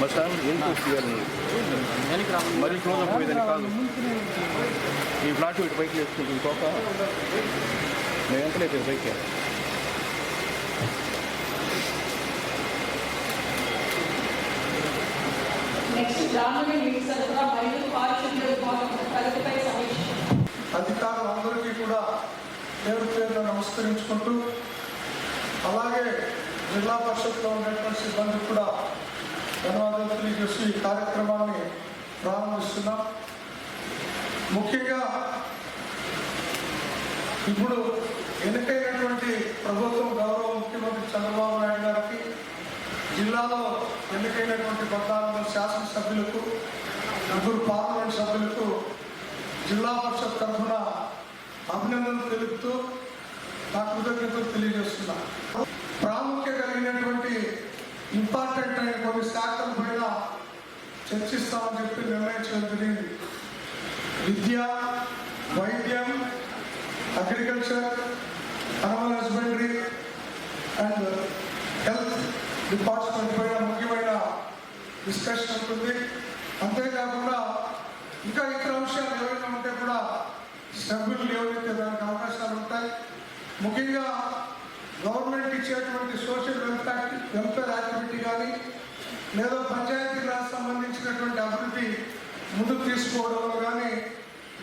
Bus stand ఎందుకు తీయాలి మరీ క్లోజ్ అయిపోయేదని కాదు ఈ ఫ్లాట్ ఇటు పైకి వేసుకుంటుంది తోక. నేను ఎంత లేదు పైకి నెక్స్ట్ నీటి సరఫరా మరియు పారిశుద్ధ్య విభాగం ప్రగతిపై సమీక్ష అధికారులందరికీ కూడా పేరు పేరున నమస్కరించుకుంటూ అలాగే జిల్లా పరిషత్లో ఉన్నటువంటి సిబ్బందికి కూడా ధన్యవాదాలు తెలియజేసి ఈ కార్యక్రమాన్ని ప్రారంభిస్తున్నాం. ముఖ్యంగా ఇప్పుడు ఎన్నికైనటువంటి ప్రభుత్వం గౌరవ ముఖ్యమంత్రి చంద్రబాబు నాయుడు గారికి జిల్లాలో ఎన్నికైనటువంటి పద్నాలుగు సభ్యులకు ముగ్గురు పార్లమెంట్ సభ్యులకు జిల్లా పరిషత్ తరఫున అభినందనలు తెలుపుతూ నా కృతజ్ఞతలు తెలియజేస్తున్నా. ప్రాముఖ్యత కలిగినటువంటి ఇంపార్టెంట్ అయిన కొన్ని శాఖల పైన చర్చిస్తామని చెప్పి నిర్ణయించడం జరిగింది. విద్య వైద్యం agriculture animal husbandry and health department పైన డిస్కషన్ ఉంటుంది. అంతేకాకుండా ఇంకా ఇతర అంశాలు ఏవైనా ఉంటే కూడా సభ్యులు లేవనెత్తే దానికి అవకాశాలు ఉంటాయి. ముఖ్యంగా గవర్నమెంట్ ఇచ్చేటువంటి సోషల్ వెల్ఫేర్ వెల్ఫేర్ యాక్టివిటీ కానీ లేదా పంచాయతీ రాజ్ సంబంధించినటువంటి అభివృద్ధి ముందుకు తీసుకోవడంలో కానీ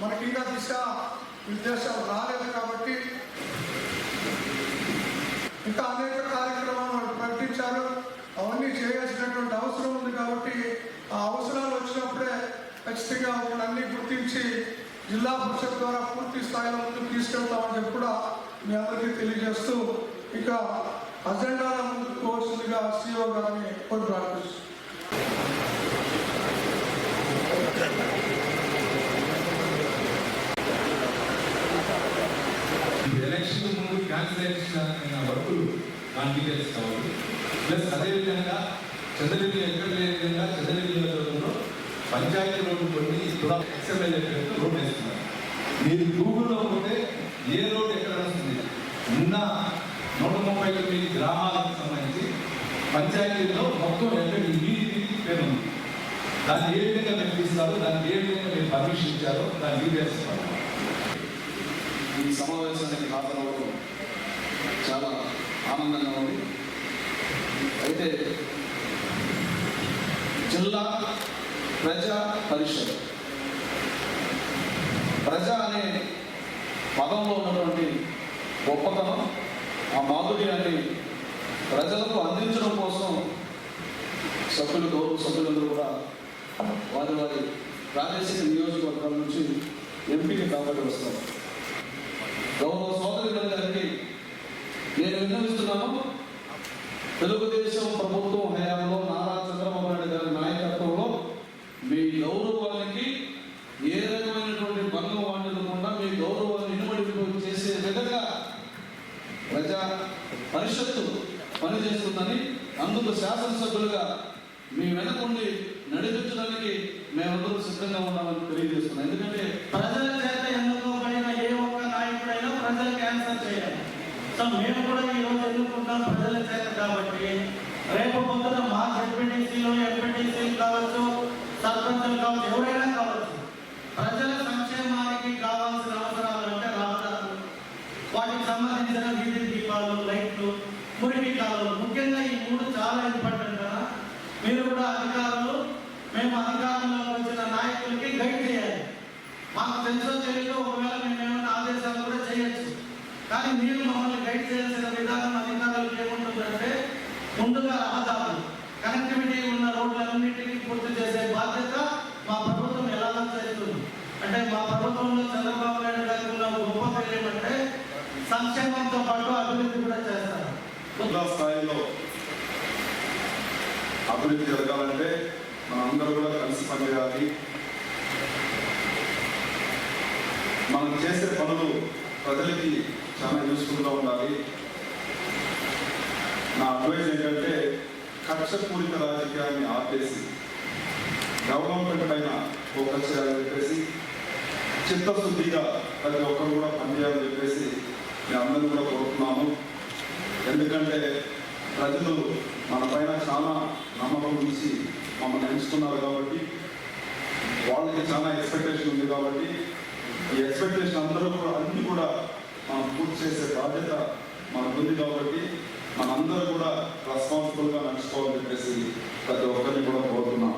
మనకి ఇంకా దిశ నిర్దేశాలు రాలేదు కాబట్టి ఇంకా అనేక కార్యక్రమాలు వాళ్ళన్నీ జిల్లా పరిషత్ ద్వారా పూర్తి స్థాయిలో ముందుకు తీసుకెళ్తామని చెప్పి కూడా మీ అందరికీ తెలియజేస్తూ ఇక అజెండాల ముందుకు పోవాల్సిందిగా సీఓ గారిని కోరి ప్రార్థిస్తున్నాను ఎలక్షన్ ముందు క్యాన్సిల్ అయిన వర్కులు నాకు డీటెయిల్స్ కావాలి ప్లస్ అదేవిధంగా చంద్రబాబు ఎక్కడ లేని విధంగా చంద్రబాబు నియోజకవర్గంలో పంచాయతీ రోడ్డు కొన్ని కూడా ఎక్స్ఎంఎల్ఏ రోడ్డు వేస్తున్నారు. మీరు గూగుల్లో పోతే ఏ రోడ్డు ఎక్కడ వస్తుంది. నిన్న నూట ముప్పై తొమ్మిది గ్రామాలకు సంబంధించి పంచాయతీలో మొత్తం ఎక్కడ ఈ పేరు ఉంది. దాన్ని ఏ విధంగా మీరు దాన్ని ఏ విధంగా మీరు పర్మిషన్ ఇచ్చారో దాని డీటెయిల్స్ ఈ సమావేశానికి హాజరవడం చాలా ఆనందంగా ఉంది. అయితే జిల్లా ప్రజా పరిషత్. ప్రజ అనే పదంలో ఉన్నటువంటి గొప్పతనం ఆ మాధుర్యాన్ని ప్రజలకు అందించడం కోసం సభ్యులు గౌరవ సభ్యులందరూ కూడా వారి వారి ప్రాదేశిక నియోజకవర్గాల నుంచి ఎంపిక కాబట్టి వస్తారు గౌరవ సోదరి గారికి నేను విన్నవిస్తున్నాను తెలుగుదేశం ప్రభుత్వం హయాంలో నారా చంద్రబాబు నాయుడు గారి నాయకత్వంలో మీ గౌరవానికి ఏ రకమైనటువంటి భంగం వాడకుండా మీ గౌరవాన్ని ఇనుమడి చేసే విధంగా ప్రజా పరిషత్తు పనిచేస్తుందని అందుకు శాసనసభ్యులుగా మీ వెనకుండి నడిపించడానికి మేమందరూ సిద్ధంగా ఉన్నామని తెలియజేస్తున్నాం. ఎందుకంటే ప్రజల చేత ఎన్నుకోబడిన ఏ ఒక్క నాయకుడైనా ప్రజలు క్యాన్సర్ చేయాలి సో మేము కూడా ఈరోజు కాలంలో ముఖ్యంగా ఈ మూడు చాలా ఇంపార్టెంట్ కదా. మీరు కూడా అధికారులు మేము అధికారంలో వచ్చిన నాయకులకి గైడ్ చేయాలి. మాకు తెలుసో తెలియదు ఒకవేళ మేము ఏమైనా ఆదేశాలు కూడా చేయొచ్చు. కానీ మీరు మమ్మల్ని గైడ్ చేయాల్సిన విధానం అధికారులకు ఏముంటుందంటే ముందుగా రహదారులు. కనెక్టివిటీ ఉన్న రోడ్లన్నింటినీ పూర్తి చేసే బాధ్యత మా ప్రభుత్వం ఎలాగో చేస్తుంది? అంటే మా ప్రభుత్వంలో చంద్రబాబు నాయుడు గారికి ఉన్న గొప్ప ఏమంటే సంక్షేమంతో పాటు అభివృద్ధి కూడా చేస్తారు. జిల్లా స్థాయిలో అభివృద్ధి జరగాలంటే మనం అందరూ కూడా కలిసి పనిచేయాలి. మనం చేసే పనులు ప్రజలకి చాలా యూస్ఫుల్గా ఉండాలి. నా అడ్వైజ్ ఏంటంటే కక్షపూరిత రాజకీయాన్ని ఆపేసి డెవలప్మెంట్ పైన ఫోకస్ చేయాలని చెప్పేసి చిత్తశుద్ధిగా ప్రతి ఒక్కరు కూడా పనిచేయాలని చెప్పేసి మేము అందరూ కూడా కోరుతున్నాము. ఎందుకంటే ప్రజలు మన పైన చాలా నమ్మకం ఉంచి మమ్మల్ని ఎంచుకున్నారు కాబట్టి వాళ్ళకి చాలా ఎక్స్పెక్టేషన్ ఉంది కాబట్టి ఈ ఎక్స్పెక్టేషన్ అందరూ కూడా అన్ని కూడా మనం పూర్తి చేసే బాధ్యత మనకు ఉంది కాబట్టి మనందరూ కూడా రెస్పాన్సిబుల్గా నడుచుకోవాలని చెప్పేసి ప్రతి ఒక్కరిని కూడా కోరుతున్నాం.